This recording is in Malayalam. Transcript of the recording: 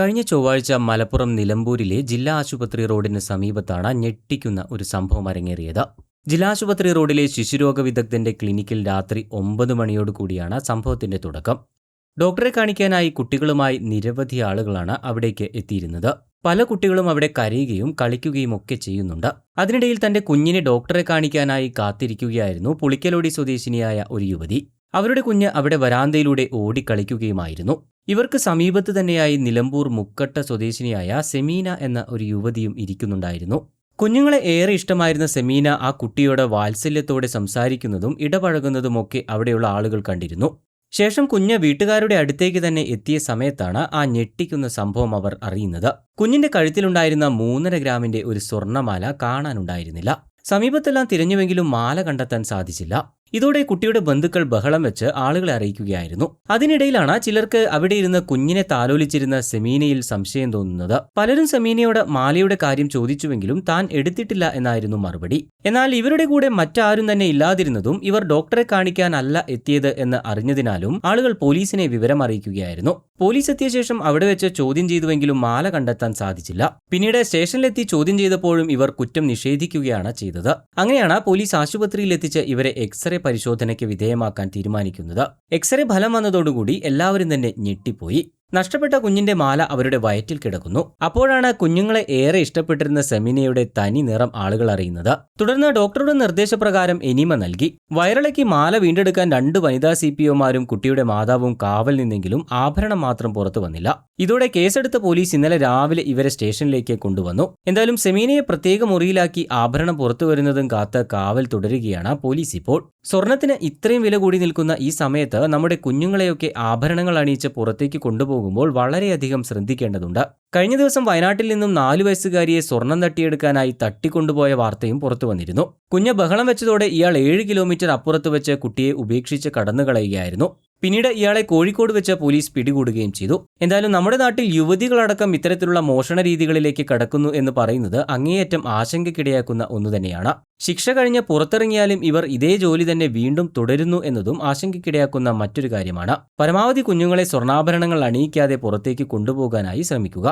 കഴിഞ്ഞ ചൊവ്വാഴ്ച മലപ്പുറം നിലമ്പൂരിലെ ജില്ലാ ആശുപത്രി റോഡിന് സമീപത്താണ് ഞെട്ടിക്കുന്ന ഒരു സംഭവം അരങ്ങേറിയത്. ജില്ലാ ആശുപത്രി റോഡിലെ ശിശുരോഗ വിദഗ്ധന്റെ ക്ലിനിക്കിൽ രാത്രി ഒമ്പത് മണിയോടുകൂടിയാണ് സംഭവത്തിന്റെ തുടക്കം. ഡോക്ടറെ കാണിക്കാനായി കുട്ടികളുമായി നിരവധി ആളുകളാണ് അവിടേക്ക് എത്തിയിരുന്നത്. പല കുട്ടികളും അവിടെ കരയുകയും കളിക്കുകയും ഒക്കെ ചെയ്യുന്നുണ്ട്. അതിനിടയിൽ തന്റെ കുഞ്ഞിനെ ഡോക്ടറെ കാണിക്കാനായി കാത്തിരിക്കുകയായിരുന്നു പുളിക്കലോടി സ്വദേശിനിയായ ഒരു യുവതി. അവരുടെ കുഞ്ഞ് അവിടെ വരാന്തയിലൂടെ ഓടിക്കളിക്കുകയുമായിരുന്നു. ഇവർക്ക് സമീപത്ത് തന്നെയായി നിലമ്പൂർ മുക്കട്ട സ്വദേശിനിയായ സെമീന എന്ന ഒരു യുവതിയും ഇരിക്കുന്നുണ്ടായിരുന്നു. കുഞ്ഞുങ്ങളെ ഏറെ ഇഷ്ടമായിരുന്ന സെമീന ആ കുട്ടിയോട് വാത്സല്യത്തോടെ സംസാരിക്കുന്നതും ഇടപഴകുന്നതുമൊക്കെ അവിടെയുള്ള ആളുകൾ കണ്ടിരുന്നു. ശേഷം കുഞ്ഞ് വീട്ടുകാരുടെ അടുത്തേക്ക് തന്നെ എത്തിയ സമയത്താണ് ആ ഞെട്ടിക്കുന്ന സംഭവം അവർ അറിയുന്നത്. കുഞ്ഞിന്റെ കഴുത്തിലുണ്ടായിരുന്ന മൂന്നര ഗ്രാമിന്റെ ഒരു സ്വർണമാല കാണാനുണ്ടായിരുന്നില്ല. സമീപത്തെല്ലാം തിരഞ്ഞുവെങ്കിലും മാല കണ്ടെത്താൻ സാധിച്ചില്ല. ഇതോടെ കുട്ടിയുടെ ബന്ധുക്കൾ ബഹളം വെച്ച് ആളുകളെ അറിയിക്കുകയായിരുന്നു. അതിനിടയിലാണ് ചിലർക്ക് അവിടെ ഇരുന്ന് കുഞ്ഞിനെ താലോലിച്ചിരുന്ന സെമീനയിൽ സംശയം തോന്നുന്നത്. പലരും സെമീനയോട് മാലയുടെ കാര്യം ചോദിച്ചുവെങ്കിലും താൻ എടുത്തിട്ടില്ല എന്നായിരുന്നു മറുപടി. എന്നാൽ ഇവരുടെ കൂടെ മറ്റാരും തന്നെ ഇല്ലാതിരുന്നതും ഇവർ ഡോക്ടറെ കാണിക്കാനല്ല എത്തിയത് എന്ന് അറിഞ്ഞതിനാലും ആളുകൾ പോലീസിനെ വിവരം അറിയിക്കുകയായിരുന്നു. പോലീസ് എത്തിയ ശേഷം അവിടെ വെച്ച് ചോദ്യം ചെയ്തുവെങ്കിലും മാല കണ്ടെത്താൻ സാധിച്ചില്ല. പിന്നീട് സ്റ്റേഷനിലെത്തി ചോദ്യം ചെയ്തപ്പോഴും ഇവർ കുറ്റം നിഷേധിക്കുകയാണ് ചെയ്തത്. അങ്ങനെയാണ് പോലീസ് ആശുപത്രിയിലെത്തിച്ച് ഇവരെ എക്സ്റേ പരിശോധനയ്ക്ക് വിധേയമാക്കാൻ തീരുമാനിക്കുന്നത്. എക്സ്റേ ഫലം വന്നതോടുകൂടി എല്ലാവരും തന്നെ ഞെട്ടിപ്പോയി. നഷ്ടപ്പെട്ട കുഞ്ഞിന്റെ മാല അവരുടെ വയറ്റിൽ കിടക്കുന്നു. അപ്പോഴാണ് കുഞ്ഞുങ്ങളെ ഏറെ ഇഷ്ടപ്പെട്ടിരുന്ന സെമിനയുടെ തനി നിറം ആളുകൾ അറിയുന്നത്. തുടർന്ന് ഡോക്ടറുടെ നിർദ്ദേശപ്രകാരം എനിമ നൽകി. വയറിളക്കി മാല വീണ്ടെടുക്കാൻ രണ്ട് വനിതാ സി പി ഒമാരും കുട്ടിയുടെ മാതാവും കാവൽ നിന്നെങ്കിലും ആഭരണം മാത്രം പുറത്തു വന്നില്ല. ഇതോടെ കേസെടുത്ത പോലീസ് ഇന്നലെ രാവിലെ ഇവരെ സ്റ്റേഷനിലേക്ക് കൊണ്ടുവന്നു. എന്തായാലും സെമീനയെ പ്രത്യേക മുറിയിലാക്കി ആഭരണം പുറത്തു വരുന്നതും കാത്ത് കാവൽ തുടരുകയാണ് പോലീസ് ഇപ്പോൾ. സ്വർണത്തിന് ഇത്രയും വില കൂടി നിൽക്കുന്ന ഈ സമയത്ത് നമ്മുടെ കുഞ്ഞുങ്ങളെയൊക്കെ ആഭരണങ്ങൾ അണിയിച്ച് പുറത്തേക്ക് കൊണ്ടുപോകുമ്പോൾ വളരെയധികം ശ്രദ്ധിക്കേണ്ടതുണ്ട്. കഴിഞ്ഞ ദിവസം വയനാട്ടിൽ നിന്നും നാലു വയസ്സുകാരിയെ സ്വർണം തട്ടിയെടുക്കാനായി തട്ടിക്കൊണ്ടുപോയ വാർത്തയും പുറത്തു വന്നിരുന്നു. കുഞ്ഞ് ബഹളം വെച്ചതോടെ ഇയാൾ ഏഴ് കിലോമീറ്റർ അപ്പുറത്ത് വെച്ച് കുട്ടിയെ ഉപേക്ഷിച്ച് കടന്നു കടന്നുകളയുകയായിരുന്നു. പിന്നീട് ഇയാളെ കോഴിക്കോട് വെച്ച് പോലീസ് പിടികൂടുകയും ചെയ്തു. എന്തായാലും നമ്മുടെ നാട്ടിൽ യുവതികളടക്കം ഇത്തരത്തിലുള്ള മോഷണ രീതികളിലേക്ക് കടക്കുന്നു എന്ന് പറയുന്നത് അങ്ങേയറ്റം ആശങ്കയ്ക്കിടയാക്കുന്ന ഒന്നു തന്നെയാണ്. ശിക്ഷ കഴിഞ്ഞ് പുറത്തിറങ്ങിയാലും ഇവർ ഇതേ ജോലി തന്നെ വീണ്ടും തുടരുന്നു എന്നതും ആശങ്കയ്ക്കിടയാക്കുന്ന മറ്റൊരു കാര്യമാണ്. പരമാവധി കുഞ്ഞുങ്ങളെ സ്വർണാഭരണങ്ങൾ അണിയിക്കാതെ പുറത്തേക്ക് കൊണ്ടുപോകാനായി ശ്രമിക്കുക.